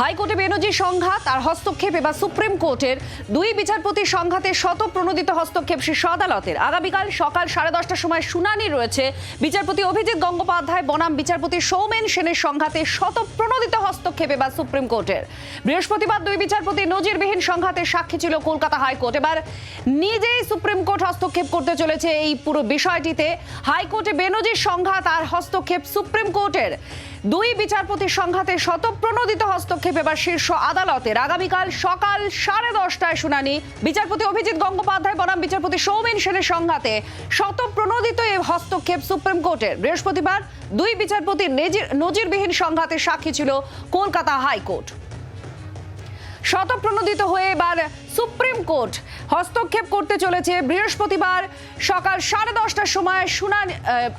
হাইকোর্টে বেনজির সংঘাত আর হস্তক্ষেপ, এবার সুপ্রিম কোর্টের দুই বিচারপতির সংঘাতে শত প্রণোদিত হস্তক্ষেপ শীর্ষ আদালতের। আগামীকাল সকাল সাড়ে দশটার সময় শুনানি রয়েছে বিচারপতি অভিজিৎ গঙ্গোপাধ্যায়, বনাম বিচারপতি সৌমেন সেনের সংঘাতে শত প্রণোদিত হস্তক্ষেপ এবার সুপ্রিম কোর্টের। বৃহস্পতিবার দুই বিচারপতি নজিরবিহীন সংঘাতের সাক্ষী ছিল কলকাতা হাইকোর্ট। এবার নিজেই সুপ্রিম কোর্ট হস্তক্ষেপ করতে চলেছে এই পুরো বিষয়টিতে। হাইকোর্টে বেনজির সংঘাত আর হস্তক্ষেপ সুপ্রিম কোর্টের। দুই বিচারপতির সংঘাতে শতপ্রণোদিত হস্তক্ষেপ এবার শীর্ষ আদালতের। আগামীকাল সকাল সাড়ে দশটায় শুনানি। বিচারপতি অভিজিৎ গঙ্গোপাধ্যায়, বনাম বিচারপতি সৌমেন সেনের সংঘাতে শতপ্রণোদিত এই হস্তক্ষেপ সুপ্রিম কোর্টের। বৃহস্পতিবার দুই বিচারপতির নজিরবিহীন সংঘাতে সাক্ষী ছিল কলকাতা হাইকোর্ট। শতপ্রণোদিত হয়ে এবার সুপ্রিম কোর্ট হস্তক্ষেপ করতে চলেছে বৃহস্পতিবার সকাল সাড়ে দশটার সময় শুনানি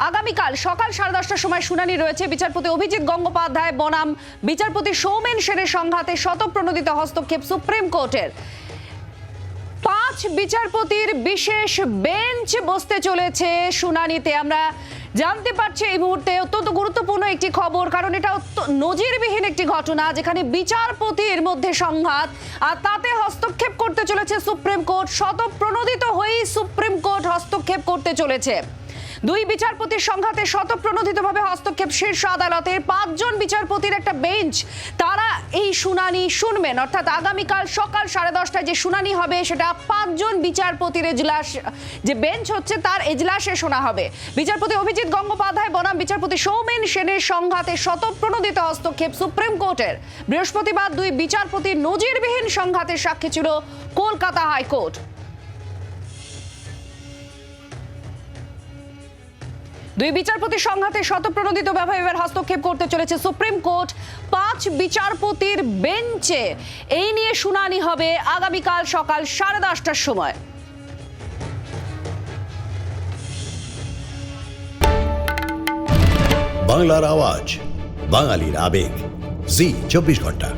আগামীকাল সকাল সাড়ে দশটার সময় শুনানি রয়েছে। বিচারপতি অভিজিৎ গঙ্গোপাধ্যায় বনাম, বিচারপতি সৌমেন সেনের সংঘাতে শতপ্রণোদিত হস্তক্ষেপ সুপ্রিম কোর্টের। পাঁচ বিচারপতির বিশেষ বেঞ্চ বসতে চলেছে শুনানিতে। আমরা জানতে পারছে এই মুহূর্তে অত্যন্ত গুরুত্বপূর্ণ একটি খবর, কারণ এটা নজিরবিহীন একটি ঘটনা যেখানে বিচারপতির মধ্যে সংঘাত, আর তাতে হস্তক্ষেপ করতে চলেছে সুপ্রিম কোর্ট, শতপ্রণোদিত হয়েই সুপ্রিম কোর্ট হস্তক্ষেপ করতে চলেছে। দুই বিচারপতির সংঘাতে শতপ্রণোদিতভাবে শীর্ষ আদালতের পাঁচজন বিচারপতির একটা বেঞ্চ। তারা এই শুনানি শুনবেন। অর্থাৎ আগামীকাল সকাল সাড়ে দশটায় যে শুনানি হবে, সেটা পাঁচজন বিচারপতির এজলাস, যে বেঞ্চ হচ্ছে, তার এজলাসে শোনা হবে। বিচারপতি অভিজিৎ গঙ্গোপাধ্যায়, বনাম বিচারপতি সৌমেন সেনের সংঘাতে শতপ্রণোদিত হস্তক্ষেপ সুপ্রিম কোর্টের। বৃহস্পতিবার দুই বিচারপতির নজিরবিহীন সংঘাতের সাক্ষী ছিল কলকাতা হাইকোর্ট। দুই বিচারপতির সংঘাতে শতপ্রণোদিত এবার হস্তক্ষেপ করতে চলেছে সুপ্রিম কোর্ট। পাঁচ বিচারপতির বেঞ্চে এই নিয়ে শুনানি হবে আগামীকাল সকাল সাড়ে দশটার সময়। বাংলার আওয়াজ, বাঙালির আবেগ। জি, চব্বিশ ঘণ্টা।